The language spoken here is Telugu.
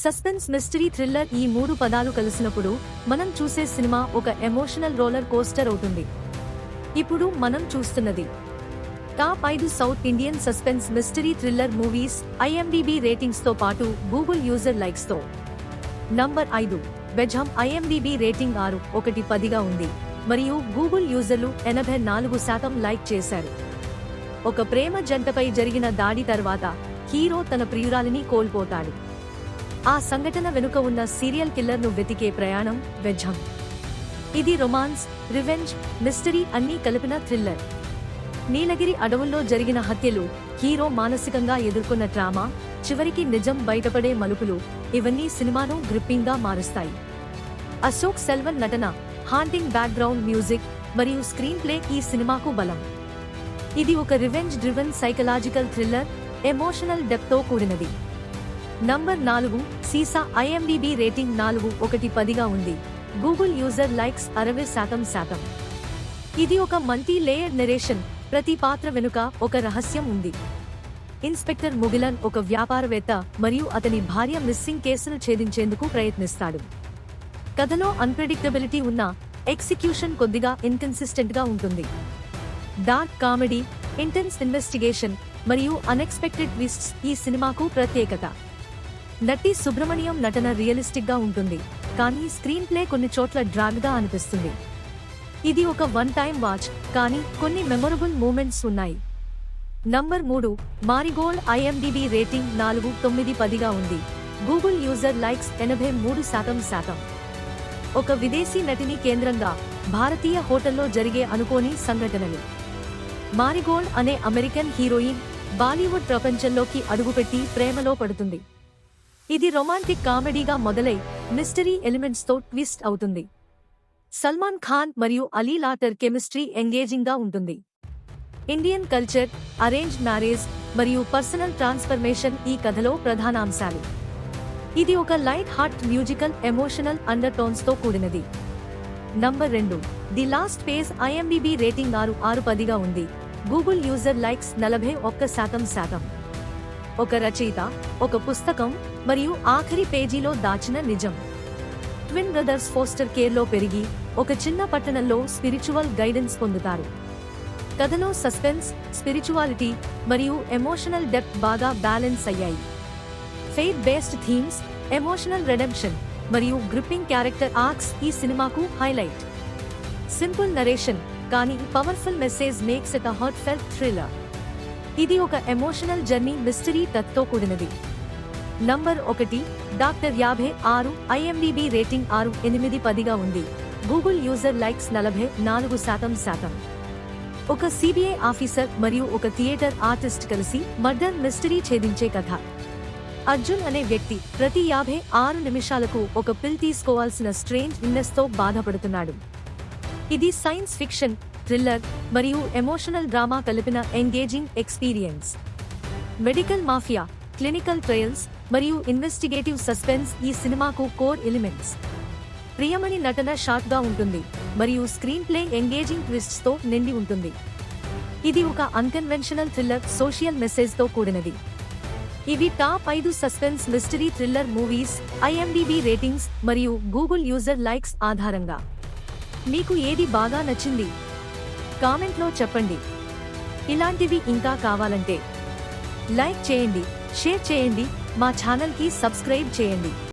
సస్పెన్స్ మిస్టరీ థ్రిల్లర్ ఈ మూడు పదాలు కలిసినప్పుడు మనం చూసే సినిమా ఒక ఎమోషనల్ రోలర్ కోస్టర్ అవుతుంది. ఇప్పుడు మనం చూస్తున్నది. టాప్ ఐదు South Indian suspense mystery thriller movies IMDb రేటింగ్స్తో పాటు గూగుల్ యూజర్ లైక్స్తో నంబర్ ఐదు బెజామ్ ఐఎండిబి రేటింగ్ ఆరు ఒకటి పదిగా ఉంది. మరియు గూగుల్ యూజర్లు ఎనభై నాలుగు శాతం లైక్ చేశారు. ఒక ప్రేమ జంటపై జరిగిన దాడి తర్వాత హీరో తన ప్రియురాలిని కోల్పోతాడు. ఆ సంఘటన వెనుక ఉన్న సీరియల్ కిల్లర్ను వెతికే ప్రయాణం వెజ్జం ఇది రొమాన్స్ రివెంజ్ మిస్టరీ అన్నీ కలిపిన థ్రిల్లర్. నీలగిరి అడవుల్లో జరిగిన హత్యలు హీరో మానసికంగా ఎదుర్కొన్న డ్రామా చివరికి నిజం బయటపడే మలుపులు ఇవన్నీ సినిమాను గ్రిప్పింగ్గా మారుస్తాయి. అశోక్ సెల్వన్ నటన హాంటింగ్ బ్యాక్గ్రౌండ్ మ్యూజిక్ మరియు స్క్రీన్ ప్లే ఈ సినిమాకు బలం. ఇది ఒక revenge driven psychological thriller emotional డెప్తో కూడినది. నంబర్ నాలుగు సీసా ఐఎండిబి రేటింగ్ నాలుగు ఒకటి పదిగా ఉంది. గూగుల్ యూజర్ లైక్స్ అరవై శాతం శాతం. ఇది ఒక మల్టీ లేయర్డ్ నెరేషన్. ప్రతి పాత్ర వెనుక ఒక రహస్యం ఉంది. ఇన్స్పెక్టర్ ముగిలన్ ఒక వ్యాపారవేత్త మరియు అతని భార్య మిస్సింగ్ కేసును ఛేదించేందుకు ప్రయత్నిస్తాడు. కథలో అన్ప్రెడిక్టబిలిటీ ఉన్న ఎగ్జిక్యూషన్ కొద్దిగా ఇన్కన్సిస్టెంట్గా ఉంటుంది. డార్క్ కామెడీ ఇంటెన్స్ ఇన్వెస్టిగేషన్ మరియు అన్ఎక్స్పెక్టెడ్ ట్విస్ట్స్ ఈ సినిమాకు ప్రత్యేకత. నటి సుబ్రమణ్యం నటన రియలిస్టిక్గా ఉంటుంది. కానీ స్క్రీన్ ప్లే కొన్ని చోట్ల డ్రాగ్గా అనిపిస్తుంది. ఇది ఒక వన్ టైం వాచ్ కానీ కొన్ని మెమొరబుల్ మూమెంట్స్ ఉన్నాయి. నంబర్ మూడు మారిగోల్డ్ ఐఎండిబి రేటింగ్ నాలుగు తొమ్మిది పదిగా ఉంది. గూగుల్ యూజర్ లైక్స్ ఎనభై మూడు శాతం శాతం. ఒక విదేశీ నటిని కేంద్రంగా భారతీయ హోటల్లో జరిగే అనుకోని సంఘటనలు. మారిగోల్డ్ అనే అమెరికన్ హీరోయిన్ బాలీవుడ్ ప్రపంచంలోకి అడుగుపెట్టి ప్రేమలో పడుతుంది. ఇది రొమాంటిక్ కామెడీగా మొదలై మిస్టరీ ఎలిమెంట్స్తో ట్విస్ట్ అవుతుంది. సల్మాన్ ఖాన్ మరియు అలీ లాటర్ కెమిస్ట్రీ ఎంగేజింగ్గా ఉంటుంది. ఇండియన్ కల్చర్ అరేంజ్ మ్యారేజ్ మరియు పర్సనల్ ట్రాన్స్ఫర్మేషన్ ఈ కథలో ప్రధానాంశాలు. ఇది ఒక light heart musical emotional under టోన్స్తో కూడినది. నంబర్ రెండు the last page IMDb rating ఆరు ఆరు పదిగా ఉంది. గూగుల్ యూజర్ లైక్స్ నలభై ఒక్క శాతం శాతం. ఒక రచయిత ఒక పుస్తకం మరియు ఆఖరి పేజీలో దాచిన నిజం. ట్విన్ బ్రదర్స్ ఫోస్టర్ కేర్లో పెరిగి ఒక చిన్న పట్టణంలో స్పిరిచువల్ గైడెన్స్ పొందుతారు. కథలో సస్పెన్స్ స్పిరిచువాలిటీ మరియు ఎమోషనల్ డెప్త్ బాగా బ్యాలెన్స్ అయ్యాయి. Faith based themes emotional redemption మరియు గ్రిప్పింగ్ క్యారెక్టర్ ఆర్క్స్ ఈ సినిమాకు హైలైట్. సింపుల్ నరేషన్ కానీ powerful message makes it a heartfelt thriller. ఇది ఒక ఎమోషనల్ జర్నీ మిస్టరీ టచ్తో కూడినది. నంబర్ ఒకటి డాక్టర్ యాభై ఆరు ఐఎండిబి రేటింగ్ ఆరు ఎనిమిది పదిగా ఉంది. గూగుల్ యూజర్ లైక్స్ నలభై నాలుగు శాతం శాతం. ఒక సిబిఐ ఆఫీసర్ మరియు ఒక థియేటర్ ఆర్టిస్ట్ కలిసి మర్డర్ మిస్టరీ ఛేదించే కథ. అర్జున్ అనే వ్యక్తి ప్రతి యాభై ఆరు నిమిషాలకు ఒక పిల్ తీసుకోవాల్సిన స్ట్రేంజ్ ఇన్నెస్తో బాధపడుతున్నాడు. ఇది సైన్స్ ఫిక్షన్ థ్రిల్లర్ మరియు ఎమోషనల్ డ్రామా కలిపిన engaging experience. Medical mafia clinical trials మరియు ఇన్వెస్టిగేటివ్ సస్పెన్స్ ఈ సినిమాకు కోర్ ఎలిమెంట్స్. ప్రియమణి నటన షార్ట్గా ఉంటుంది మరియు స్క్రీన్ ప్లే ఎంగేజింగ్ ట్విస్ట్స్తో నిండి ఉంటుంది. ఇది ఒక అన్కన్వెన్షనల్ థ్రిల్లర్ సోషల్ మెసేజ్తో కూడినది. ఇవి టాప్ ఐదు suspense mystery thriller movies IMDb ratings మరియు గూగుల్ యూజర్ లైక్స్ ఆధారంగా. మీకు ఏది బాగా నచ్చింది? కామెంట్లో చెప్పండి. ఇలాంటివి ఇంకా కావాలంటే లైక్ చేయండి షేర్ చేయండి మా ఛానల్కి సబ్స్క్రైబ్ చేయండి.